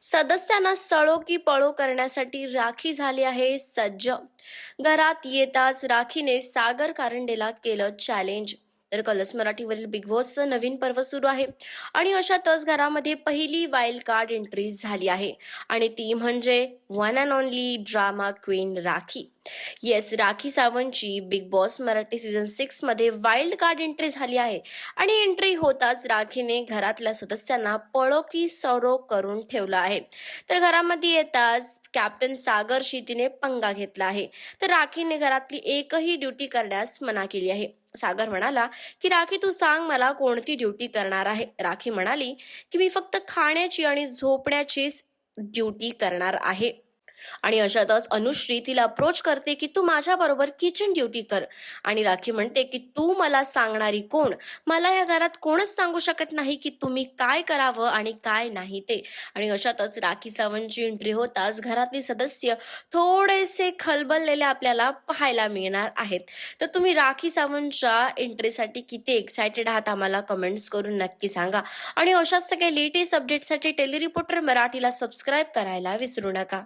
सदस्यांना सळो की पळो करण्यासाठी राखी झाली आहे सज्ज. घरात येताच राखीने सागर कारंडेला केलं चॅलेंज तर कलर्स मराठीवरील बिग बॉसचं नवीन पर्व सुरू आहे. आणि अशातच घरामध्ये पहिली वाईल्ड कार्ड एंट्री झाली आहे. आणि ती म्हणजे one and only drama queen Rakhi. Yes Rakhi सावंतची Bigg Boss Marathi season सिक्समध्ये वाईल्ड कार्ड एंट्री झाली आहे. आणि एंट्री होताच राखीने घरातल्या सदस्यांना पळोकी सरो करून ठेवलं आहे. तर घरामध्ये येताच कॅप्टन सागरशी तिने पंगा घेतला आहे. तर राखीने घरातली एकही ड्युटी करण्यास मना केली आहे. सागर म्हणाला की राखी तू सांग मला कोणती ड्युटी करणार आहे? राखी म्हणाली की मी फक्त खाण्याची आणि झोपण्याचीच ड्युटी करणार आहे. आणि अशातच अनुश्री तिला अप्रोच करते की तू माझ्या बरोबर किचन ड्युटी कर. आणि राखी म्हणते की तू मला सांगणारी कोण? मला या घरात कोणच सांगू शकत नाही की तुम्ही काय करावं आणि काय नाही ते. आणि अशातच राखी सावंतची एंट्री होताच घरातले सदस्य थोडेसे खलबललेले आपल्याला पाहायला मिळणार आहेत. तर तुम्ही राखी सावंतच्या एंट्रीसाठी किती एक्सायटेड आहात आम्हाला कमेंट्स करून नक्की सांगा. आणि अशाच सगळ्या लेटेस्ट अपडेटसाठी टेली रिपोर्टर मराठीला सबस्क्राईब करायला विसरू नका.